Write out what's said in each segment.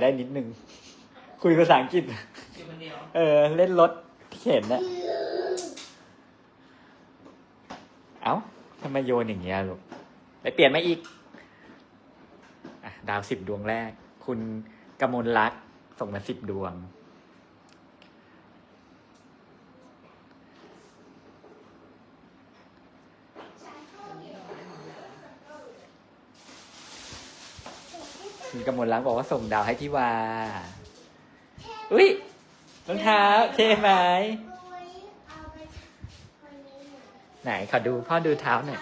ได้นิดนึง คุยภาษาอังกฤษ อยู่คนเดียวเออ เล่นรถที่เห็นน่ะ เอ้าทำไมโยนอย่างเงี้ยลูกไปเปลี่ยนมาอีกอะดาวสิบดวงแรก คุณกมลลักษณ์ส่งมาสิบดวง คุณกมลลักษณ์บอกว่าส่งดาวให้พี่วา อุ้ยรองเท้าเท่ไหม ไหนขอดูพ่อดูเท้าหน่อย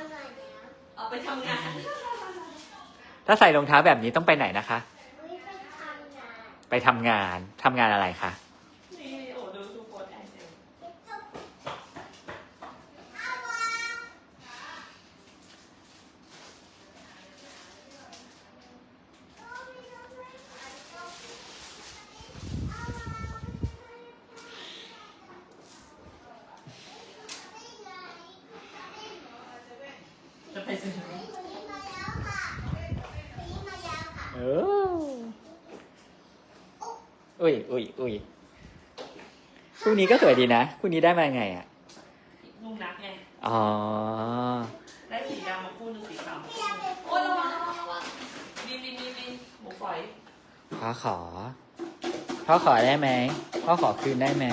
เอาไปทำงาน ถ้าใส่รองเท้าแบบนี้ต้องไปไหนนะคะ ไปทำงานทำงานอะไรคะ นี่โอ้ดูทุกคนแอนเจล จะไปซื้อ เอออุ้ยอุ้ยอุ้ย คู่นี้ก็สวยดีนะ คู่นี้ได้มาไงอะลุงนักไง อ๋อ ได้สีดำมาคู่หนึงสีขาวมาคู่หนึ่งโอ้ยระวังระวังระวังบินบินบินบินหมูฝอยพ่อขอ พ่อขอได้ไหม พ่อขอคืนได้ไหม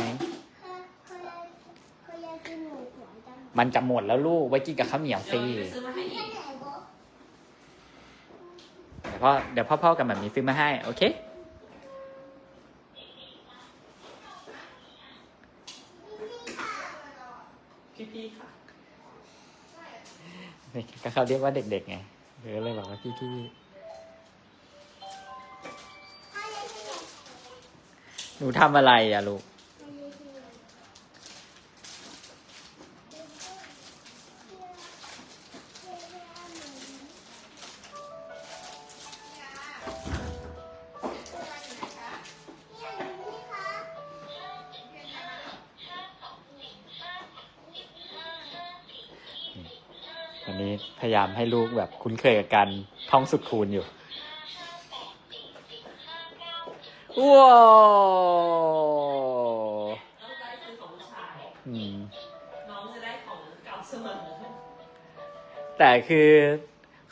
มันจะหมดแล้วลูก ไว้กินกับข้าวเหนียวเดี๋สิยวไปซื้อมาให้อีก เดี๋ยวพ่อเดี๋ยวพ่อพ่อกับแบบนี้ซื้อมาให้ โอเค พี่ๆค่ะ นี่ ก็เขาเรียกว่าเด็กๆไงเออเลยบอกว่าพี่พี่หนูทำอะไรอะลูก วันนี้พยายามให้ลูกแบบคุ้นเคยกับการท่องสุดคูณอยู่ว้าวแล้วได้ซื้อของผู้ชายอืมน้องจะได้ของเก่าเสมอแต่คือ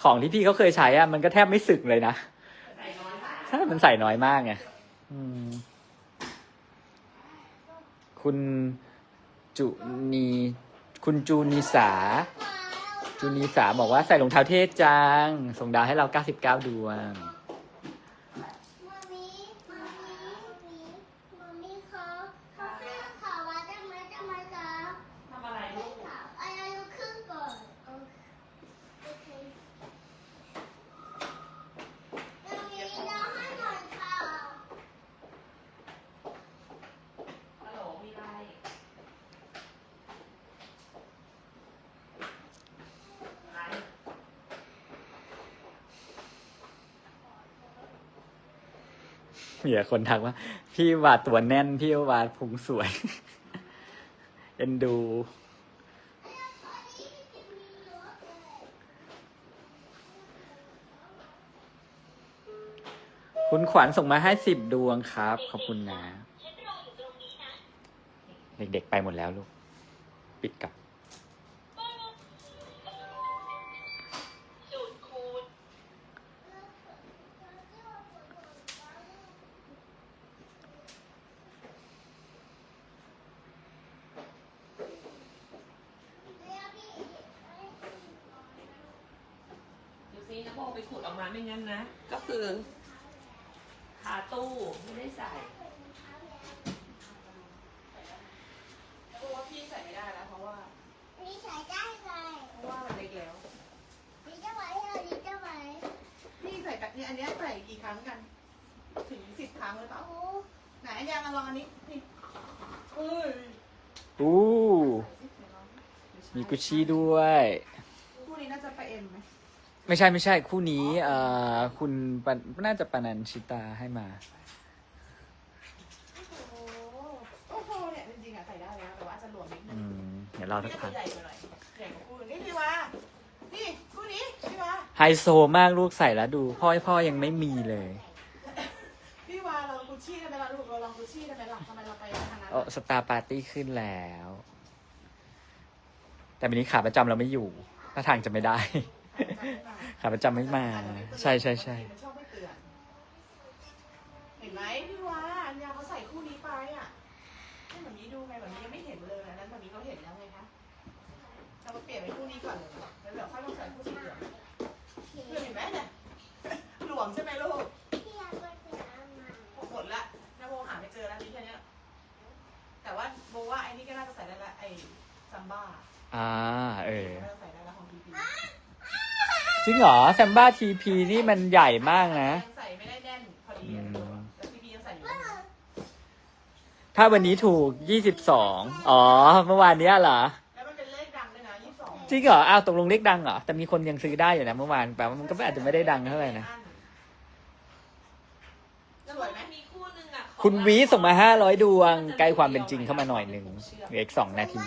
ของที่พี่เขาเคยใช้อะมันก็แทบไม่สึกเลยนะใส่น้อยมากใช่มันใส่น้อยมากไงอืมคุณจุนี คุณจูนีสา จูนีสาบอกว่าใส่รองเท้าเท่จัง ส่งดาวให้เรา 99 ดวง ทำอะไรลูก ฮัลโหลมีอะไร อะไร มีแต่คนทักว่า พี่วาดตัวแน่น พี่วาดพุงสวย เอ็นดู คุณขวัญส่งมาให้สิบดวงครับ ขอบคุณนะ เด็กๆไปหมดแล้วลูก ปิดกลับ ดูซินะโบไปขุดออกมาไม่งั้นนะ ก็คือคาตู้ไม่ได้ใส่เพราะว่าพี่ใส่ไม่ได้แล้วเพราะว่าเพราะว่ามันเล็กแล้วนี่ใส่แบบนี้อันเนี้ยใส่กี่ครั้งกัน ถึงสิบครั้งหรือเปล่าไหนอันยังมาลองอันนี้นี่เอ้ยอู้เดี๋ยวลองมีกุชชี่ด้วยคู่นี้น่าจะไปเอ็มไหม ไม่ใช่ไม่ใช่คู่นี้เอ่อคุณปนน่าจะปนันชิตาให้มาโอ้โหเนี่ยจริงๆอะใส่ได้แล้วแต่ว่าอาจจะหลวมนิดนึอืงม เดี๋ยวรอสักนี่พักจะใหญ่กว่าหน่อยใหญ่กว่าคู่อื่นนี่พี่วานี่คู่นี้พี่วาไฮโซมากลูกใส่แล้วดู พ่อพ่อยังไม่มีเลย พี่วชชี่ได้ไหมล่ะลูกเราลองกุชชี่ได้ไหมล่ะทำไมเราไปทางนั้นโอ้สตาร์ปาร์ตี้ขึ้นแล้ว แต่วันนี้ขาประจำเราไม่อยู่ถ้าทางจะไม่ได้ ขาประจำไม่มา ใช่ใช่ใช่มันชอบไม่เตือนเห็นไหมพี่วาอันยาเขาใส่คู่นี้ไปอะให้แบบนี้ดูไงแบบนี้ยังไม่เห็นเลยอันนั้นแบบนี้เขาเห็นแล้วไงคะเรามาเปลี่ยนเป็นคู่นี้ก่อนเลยแล้วเดี๋ยวค่อยมาใส่คู่สีเหลืองเพื่อนเห็นไหมเนี่ยหลวมใช่ไหมลูกหมดละนาโบหาไม่เจอแล้วนี่แค่เนี้ยแต่ว่าโบว่าไอ้นี่ก็น่าจะใส่ได้ละไอ้ซัมบ้าอ่าเออน่าจะใส่ได้ละของพีพีจ ริงเหรอแซมบ้าทีพีนี่มันใหญ่มากนะยังใส่ไม่ได้แน่นพอดีอะแล้วพีพียังใส่อยู่เลยถ้าวันนี้ถูกยี่สิบสองอ๋อ เมื่อวานเนี้ยเหรอ แล้วมันเป็นเลขดังด้วยนะยี่สิบสองจริงเหรออ้าวตกลงเลขดังเหรอ แต่มีคนยังซื้อได้อยู่นะเมื่อวานแปลว่ามันก็อาจจะไม่ได้ดังเท่าไหร่นะ สวยไหมมีคู่หนึงอะคุณวีส่งมาห้าร้อยดวง ใกล้ความเป็นจริงเข้ามาหน่อยหนึ่งเหลืออีกสองนาที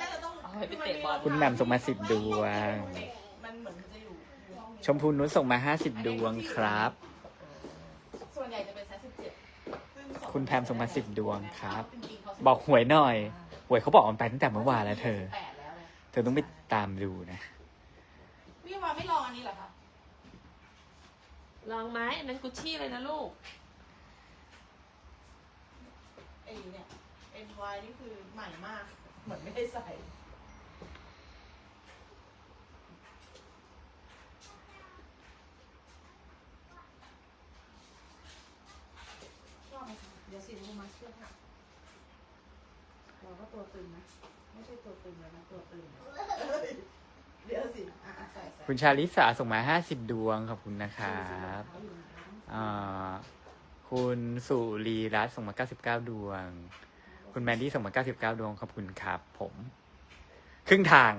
น่าจะต้อง เอาไปเตะบอล คุณแหม่มส่งมาสิบดวงมันเหมื ชมพูนุชส่งมาห้าสิบดวงครับ ส่วนใหญ่จะเป็นไซส์สิบเจ็ดคุณแพมส่งมาสิบดวงครับจริงๆเขาบอกหวยหน่อย หวยเขาบอกมันไปตั้งแต่เมื่อวานแล้วเธอแปดแล้วนะเธอต้องไปตามดูนะพี่วาไม่ลองอันนี้เหรอคะ ลองไหมอันนั้นกุชชี่เลยนะลูกไอ้เนี่ย NY นี่คือใหม่มาก เหมือนไม่ได้ใส่ชอบไหมคะเดี๋ ยวสิลูกมาเชื่อค่ะเราก็ตัวตึงนะ ไม่ใช่ตัวตึงแล้วนะตัวตึงเดี๋ยวสิอะอะใส่ใส่คุณชาลิสาส่งมาห้าสิบดวงขอบคุณนะครับอ่าคุณสุรีรัตน์ส่งมาเก้าสิบเก้าดวง คุณแมนดี้ส่งมาเก้าสิบเก้าดวงขอบคุณครับผม ครึ่งทาง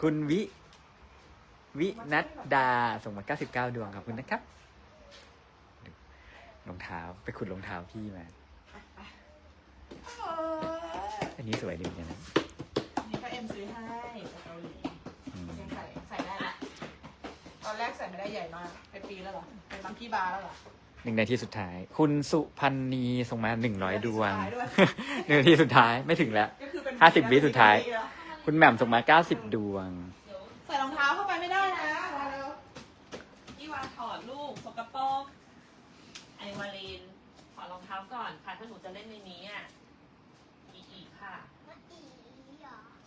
คุณวิ วินัดดาส่งมาเก้าสิบเก้าดวงขอบคุณนะครับรองเท้าไปขุดรองเท้าพี่มา อันนี้สวยดีเหมือนกันนะนี่ก็เอ็มซื้อให้จากเกาหลีอืมยังใส่ใส่ได้ละตอนแรกใส่ไม่ได้ใหญ่มากเป็นปีแล้วเหรอเป็นมังคีบาร์แล้วเหรอหนึ่งนาทีสุดท้าย คุณสุพันนีส่งมาหนึ่งร้อยดวงสุท้ายด้วยหนึ่งนาทีสุดท้ายไม่ถึงแล้วก็คือเป็นห้าสิบวิสุดท้ายปีแล้วคุณแหม่มส่งมาเก้าสิบดวง เดี๋ยว ใส่รองเท้าเข้าไปไม่ได้นะมาเร็ว พี่วาถอดลูกสกปรกไอวาเลนถอดรองเท้า ก่อนค่ะถ้าหนูจะเล่นในนี้อะอีอีกค่ะ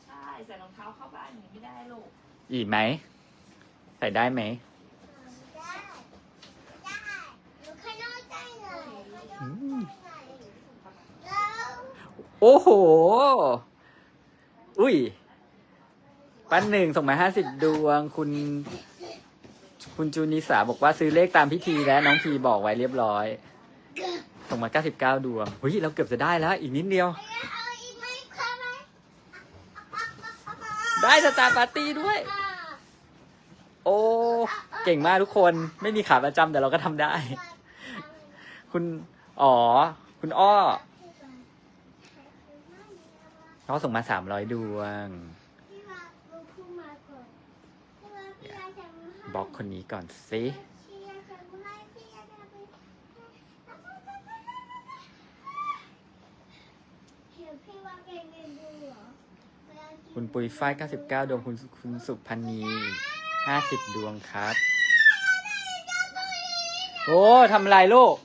ใช่ใส่รองเท้าเข้าบ้านอย่างนี้ไม่ได้ลูก อีกไหม ใส่ได้ไหมอืมโอ้โห อุ้ย ปั้นหนึ่งส่งมาห้าสิบดวง คุณ คุณจูนิสาบอกว่าซื้อเลขตามพิธีแล้วน้องพีบอกไว้เรียบร้อย ส่งมาเก้าสิบเก้าดวงเฮ้ยเราเกือบจะได้แล้วอีกนิดเดียว ได้สตาร์ปาร์ตี้ด้วย โอ้เก่งมากทุกคนไม่มีขาประจำแต่เราก็ทำได้ คุณอ๋อ คุณอ้อเขาส่งมาสามร้อยดวงบล็อกคนนี้ก่อนสิ คุณปุยฝ้าย99 ดวงคุณคุณสุพันนี50 ดวงครับ โอ้ทำอะไรลูก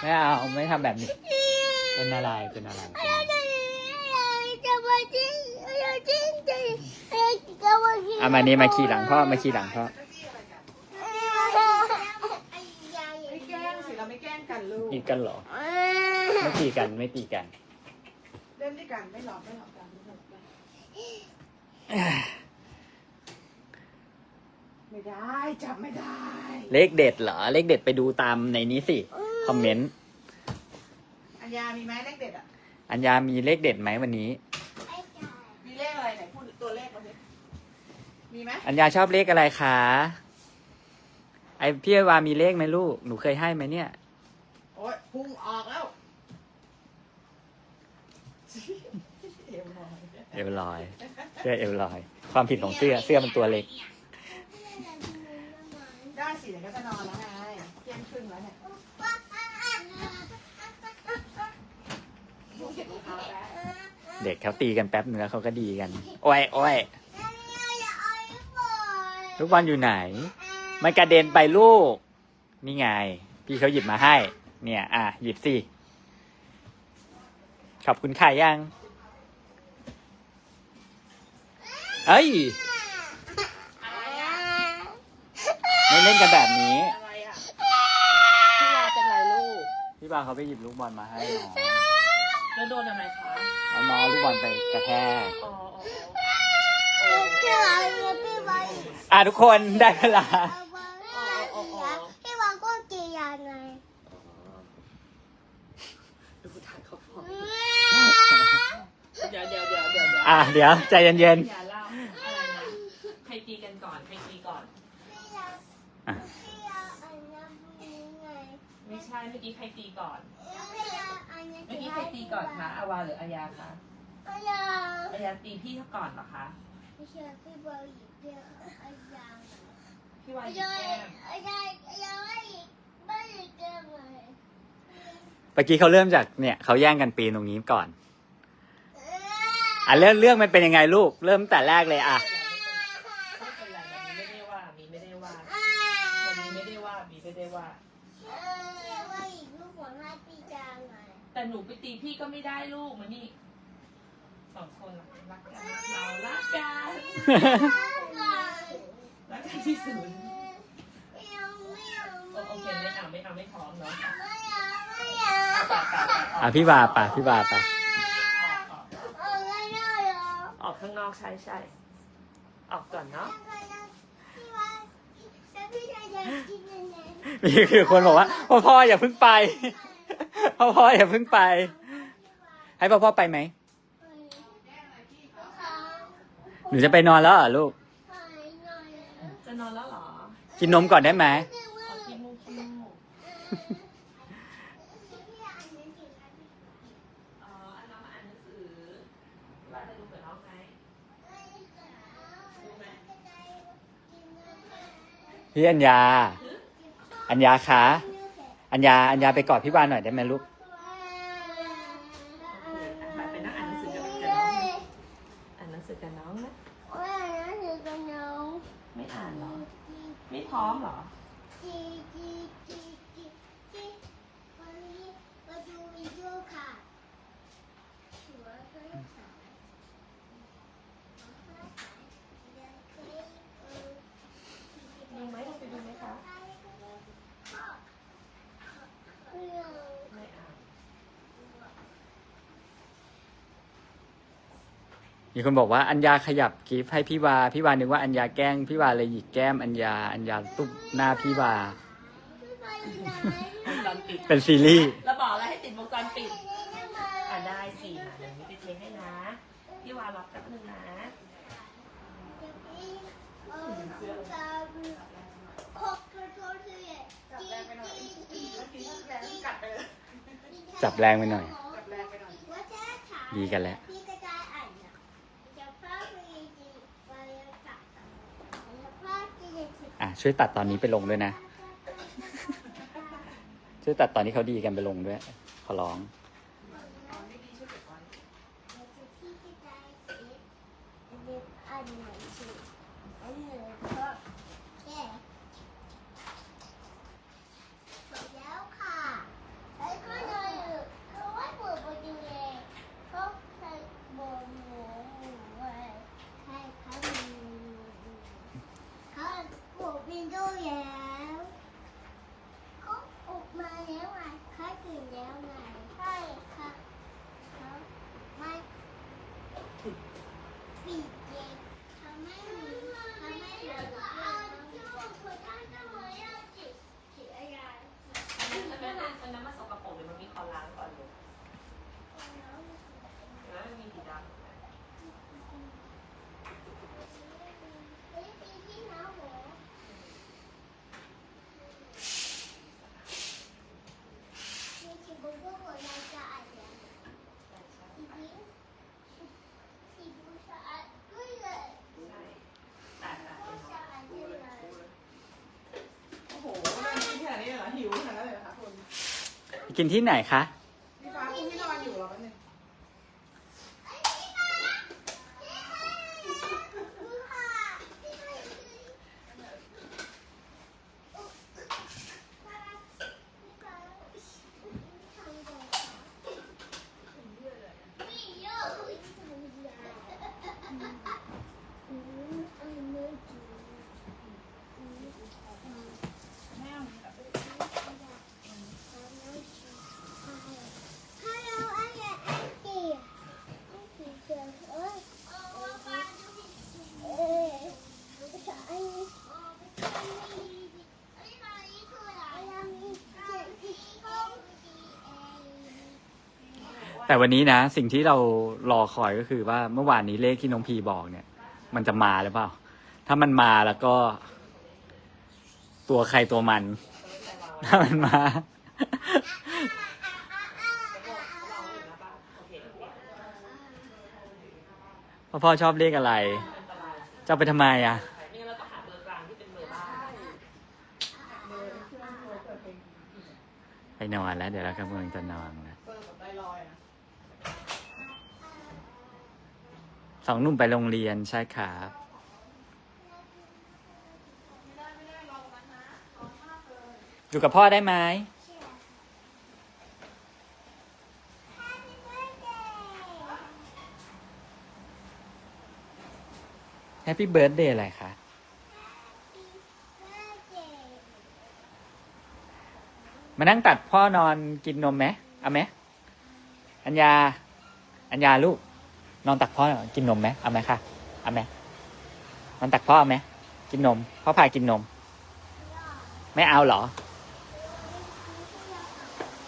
ไม่เอา ไม่ทำแบบนี้ เป็นอะไร เป็นอะไรเป็นอะไรอะมานี่มาขี่หลังพ่อ มาขี่หลังพ่อ ไม่แกล้งสิเราไม่แกล้งกันลูกตีกันเหรอ ไม่ตีกัน ไม่ตีกัน เล่นด้วยกันไม่หลอกไม่หลอกกันไม่หลอกกัน ไม่ได้จับไม่ได้ เลขเด็ดเหรอ เลขเด็ดไปดูตามในนี้สิ คอมเมนต์ อัญญามีไหมเลขเด็ดอะ อัญญามีเลขเด็ดไหมวันนี้ มีเลขอะไรไหนพูดตัวเลขมาสิมีไหมอัญญาชอบเลขอะไรคะ ไอพี่วามีเลขไหมลูก หนูเคยให้ไหมเนี่ย โอ๊ยพุ่งออกแล้วเอวลอยเอวลอยเสื้อเอวลอยความผิดของเสื้อเสื้อมันตัวเล็กสี่เดี๋ยวก็จะนอนแล้วไงเที่ยงครึ่งแล้วเนี่ยเก็บรองเท้าแล้วเด็กเขาตีกันแป๊บนึงแล้วเขาก็ดีกัน โอ้ยโอ้ยลูกบอลอยู่ไหน มันกระเด็นไปลูก นี่ไง พี่เขาหยิบมาให้ เนี่ย อะ หยิบสิ ขอบคุณค่ะยัง เอ้ยไม่เล่นกันแบบนี้ อะไรอะพี่วาเป็นไรลูก พี่บาเขาไปหยิบลูกบอลมาให้น้องแล้วโดนอะไรคะ เอาน้องเอาลูกบอลไปกระแทก อ๋ออ๋ออ๋ออะทุกคนได้เวลา พี่วางก็กียังไงดูทางเขาฟ้องเดี๋ยวเดี๋ยวเดี๋ยวเดี๋ยวเดี๋ยวอะเดี๋ยวใจเย็นอย่าเล่าอะไรนะใครตีกันก่อนใครตีก่อน พี่ยา ๆอะ พี่ยาอันนั้นไง ไม่ใช่เมื่อ กี้ใครตีก่อนพี่ยาอันนั้นเมื่อกี้ใครตีก่อนคะอาวาหรืออายาคะพี่ยาอายาตีพี่เขาก่อนเหรอคะไม่ใช่พี่บอลหยิบเดียวอันยาวพี่วาอันหยิบยาวแก้มอันยาวอันยาวไม่หยิบไม่หยิบเกินเลยเมื่อกี้เขาเริ่มจากเนี่ยเขาแย่งกันปีนตรงนี้ก่อน อะเรื่องเรื่องมันเป็นยังไงลูก เริ่มแต่แรกเลยอะ ไม่เป็นไรแบบนี้ไม่ได้ว่ามีไม่ได้ว่าวันนี้ไม่ได้ว่ามีไม่ได้ว่า เออว่าหยิบลูกหัวหน้าพี่จางไง แต่ หนูไปตีพี่ก็ไม่ได้ลูกมานี่สองคนรักรักกันเรารักกันรักกันที่สุดไม่เอาไม่เอาโอโอเคไม่เอาไม่เอาไม่พร้อมเนาะไม่เอาไม่เอาปากปากปากออกอะพี่บาป่ะพี่บาป่ะออกออกเออไม่ได้หรอออกข้างนอกใช่ใช่ออกก่อนเนาะพี่ว่าแล้วพี่จะอยากกินยังไงมีคือคนบอกว่าพ่อพ่ออย่าเพิ่งไป พ่อพ่ออย่าเพิ่งไป ให้พ่อพ่อไปไหม หนูจะไปนอนแล้วเหรอลูก จะนอนแล้วเหรอกินนมก่อนได้ไหมออกขี้มูกขี้มูกอ๋ออันน้องมาอ่านหนังสือว่าจะดูกับน้องไหมดูไหมพี่อัญญา อัญญาคะ อัญญาอัญญาไปกอดพี่วานหน่อยได้ไหมลูก ไปไปนั่งอ่านหนังสือกับน้องนะอ่านหนังสือกับน้องนะไม่อ่านเหรอ ไม่พร้อมเหรอ ดูไหมเราไปดูไหมคะ ไม่อ่าน มีคนบอกว่าอัญญาขยับกิฟต์ให้พี่วาพี่วานึกว่าอัญญาแกล้งพี่วาเลยหยิกแก้มอัญญาอัญญาตุ๊บหน้าพี่วา วงจรปิดเป็นซีรีส์เราบอกแล้วให้ติดวงจรปิด อ่าได้สิมาเดี๋ยวนี้ไปเทให้นะ พี่วารับแป๊บนึงนะจับแรงไปหน่อยจับแรงไปหน่อยดีกันแล้ว พี่ก็ได้อ่านนะจะพาไปดีไปกับจะพาไปดี อะ ช่วยตัดตอนนี้ไปลงด้วยนะ ช่วยตัดตอนนี้เขาดีกันไปลงด้วย ขอร้องอันไหนสิอันไหนก็แช่น้ำตอนน้ำมันสกปรกหรือมันมีคอล้างก่อนเลยแล้วมันมีสีดำ กินที่ไหนคะ พี่ฟ้าคุณที่นอนอยู่เหรอแป๊บนึง Hello, I'm your auntie. Auntie says, oh, oh, eh, I- แต่วันนี้นะ สิ่งที่เรารอคอยก็คือว่าเมื่อวานนี้เลขที่น้องพีบอกเนี่ย มันจะมาหรือเปล่า ถ้ามันมาแล้วก็ ตัวใครตัวมัน ถ้ามันมา พ่อพ่อชอบเลขอะไร จะเอาไปทำไมอะไองหาเบอร์กลางที่เป็นอนแล้ว เดี๋ยวเรากำลังจะนอนนะเปิดกับไตรอยด์นะ สองหนุ่มไปโรงเรียนใช่ครับอมันนะรอมากเลยอยู่กับพ่อได้ไหมแฮปปี้เบิร์ดเดย์อะไรคะมานั่งตัดพ่อนอนกินนมไหมเอาไหมอัญญา อัญญาลูก นอนตักพ่อกินนมไหมเอาไหมคะเอาไหมนอนตักพ่อเอาไหมกินนมพ่อพากินนม ไม่เอาเหรอ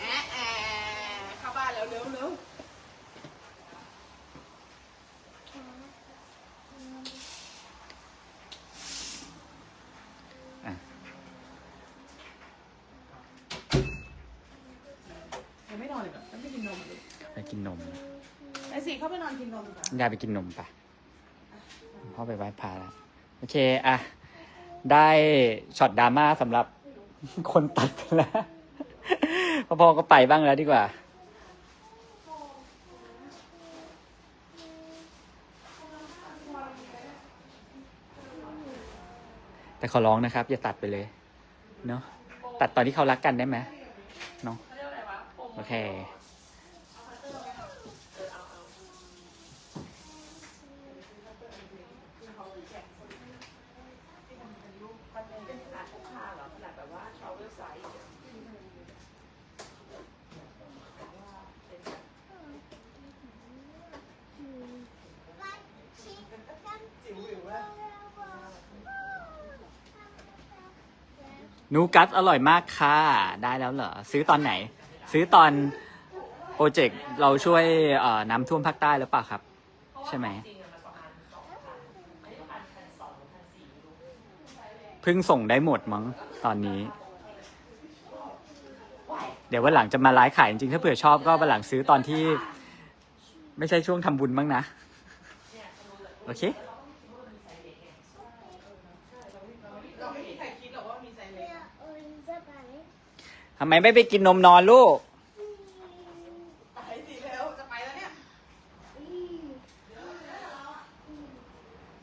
แอะแอะเข้าบ้านแล้วเร็วเร็วอะยังไม่นอนเลยเหรอยังไม่กินนมเลยไปกินนมไอ้สิเข้าไปนอนกินนมก่อนอัญญาไปกินนมปะพ่อไปไหว้พระแล้ว โอเคอะ ได้ช็อตดราม่าสำหรับคนตัดไปแล้วพ่อพ่อก็ไปบ้างแล้วดีกว่า แต่ขอร้องนะครับ อย่าตัดไปเลย เนาะตัดตอนที่เขารักกันได้ไหมเนาะโอเค มันเป็นขนาดพกพาเหรอขนาดแบบว่า travel size จิ๋วหรือว่า นูกัสอร่อยมากค่ะ ได้แล้วเหรอ ซื้อตอนไหน ซื้อตอนโปรเจกต์เราช่วยเอ่อน้ำท่วมภาคใต้หรือเปล่าครับ ใช่ไหมจริงๆอะมันประมาณสองพันอันนี้ประมาณพันสองหรือพันสี่ไม่รู้เพิ่งส่งได้หมดมั้งตอนนี้ เดี๋ยววันหลังจะมาไลฟ์ขายจริงๆ ถ้าเผื่อชอบก็วันหลังซื้อตอนที่ ไม่ใช่ช่วงทำบุญบ้างนะ โอเค เราไม่มีใครคิดหรอกว่ามีไซเล็ก ทำไมไม่ไปกินนมนอนลูกไปสิเร็วจะไปแล้วเนี่ย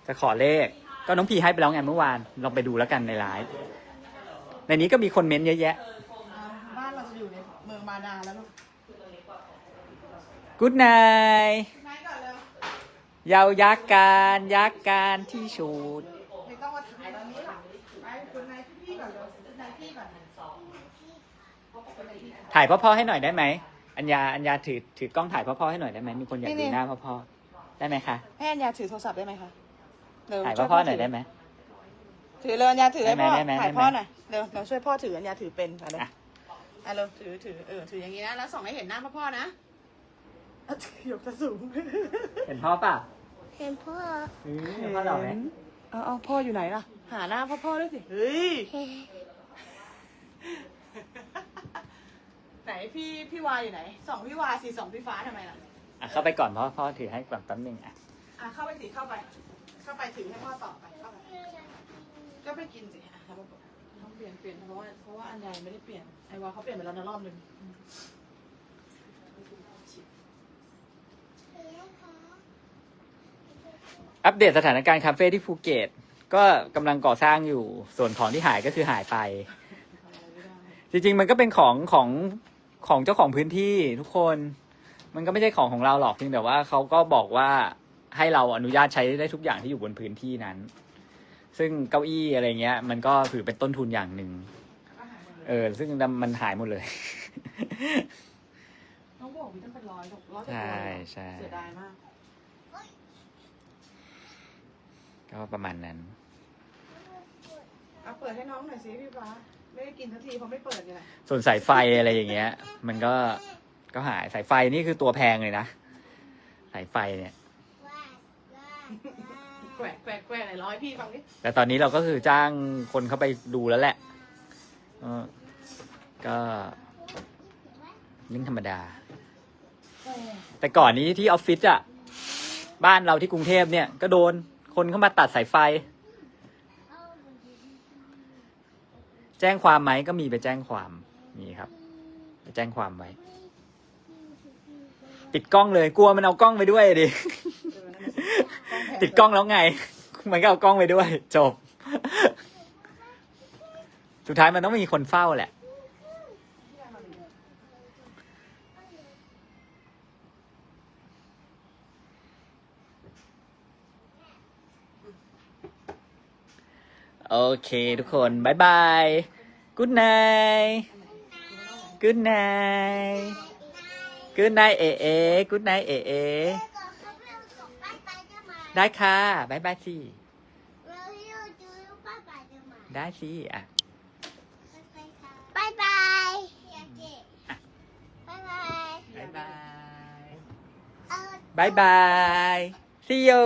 จะขอเลข ก็น้องพีให้ไปแล้วไงเมื่อวาน ลองไปดูแล้วกันในไลฟ์ในนี้ก็มีคนเม้นต์เยอะแยะ บ้านเราจะอยู่ในเมืองบาดาลแล้วลูกกูดไนไหนก่อนเร็วยาวยักษ์การยักษ์การที่ชูด ไม่ต้องมาถ่ายตอนนี้หรอกไปคุณนายพี่ก่อนเร็วคุณนายพี่ก่อน ถ่ายพ่อๆให้หน่อยได้ไหม อัญญา อัญญาถือถือกล้องถ่ายพ่อๆให้หน่อยได้ไหมมีคนอยากดูหน้าพ่อๆได้ไหมคะให้อัญญาถือโทรศัพท์ได้ไหมคะเร็วถ่ายช่วพ่อๆหน่อยได้ไหมถือเลยอัญญาถือให้พ่อได้ไหมได้ไหมถ่ายพ่อได้ไหมหน่อยเร็วเราช่วยพ่อถืออัญญาถือเป็นไปเลยอะ อะเร็วถือถือเออถืออย่างนี้นะแล้วส่องให้เห็นหน้าพ่อพ่อนะอะยกจะสูงเห็นพ่อเปล่าเห็นพ่อเห็นพ่อหล่อไหมเอาเอาพ่ออยู่ไหนล่ะ หาหน้าพ่อพ่อด้วยสิเฮ้ยเห็น ไหนพี่พี่วาอยู่ไหนส่องพี่วาสิส่องพี่ฟ้าทำไมล่ะอะเข้าไปก่อนพ่อพ่อถือให้ก่อนแป๊บนึงอะอะเข้าไปสิเข้าไป เข้าไปถือให้พ่อต่อไปเข้าไปก็ไปกินสิอะแล้วก็ต้องเปลี่ยนเปลี่ยนเพราะว่าเพราะว่าอันใหญ่ไม่ได้เปลี่ยนไอวาเขาเปลี่ยนไปแล้วนะรอบหนึ่งอัปเดตสถานการณ์คาเฟ่ที่ภูเก็ตก็กำลังก่อสร้างอยู่ส่วนของที่หายก็คือหายไปทำอะไรไม่ได้จริง ๆ มันก็เป็นของของ ของเจ้าของพื้นที่ทุกคน มันก็ไม่ใช่ของของเราหรอกเพียงแต่ว่าเขาก็บอกว่าให้เราอนุญาตใช้ได้ทุกอย่างที่อยู่บนพื้นที่นั้น ซึ่งเก้าอี้อะไรเงี้ย มันก็ถือเป็นต้นทุนอย่างหนึ่งก็หายหมดเลยเออ ซึ่งมันหายหมดเลย น้องบอกมีตั้งเป็นร้อยหกร้อยกว่าใช่ตัวเลยเหรอใช่เสียดายมาก ก็ประมาณนั้น เอาเปิดให้น้องหน่อยสิพี่ฟ้า ไม่ได้กินทันทีเพราะไม่เปิดไงส่วนสายไฟอะไรอย่างเงี้ย มันก็ก็หายสายไฟนี่คือตัวแพงเลยนะ สายไฟเนี่ย แกวกแกวกแกวกไหนร้อยพี่ฟังดิแต่ตอนนี้เราก็คือจ้างคนเข้าไปดูแล้วแหละเออก็เรื่องธรรมดา แต่ก่อนนี้ที่ออฟฟิศอะบ้านเราที่กรุงเทพเนี่ย ก็โดนคนเข้ามาตัดสายไฟ แจ้งความไหมก็มีไปแจ้งความมีครับ ไปแจ้งความไว้ติดกล้องเลยกลัวมันเอากล้องไปด้วยดิติดกล้องแล้วไง มันก็เอากล้องไปด้วย จบ สุดท้ายมันต้องมีคนเฝ้าแหละ โอเคทุกคนบายบาย good night good night good night เอเอ good night เอเอได้ค่ะบายบายสิได้สิอะบายบายบายบายบายบายเออบายบาย see you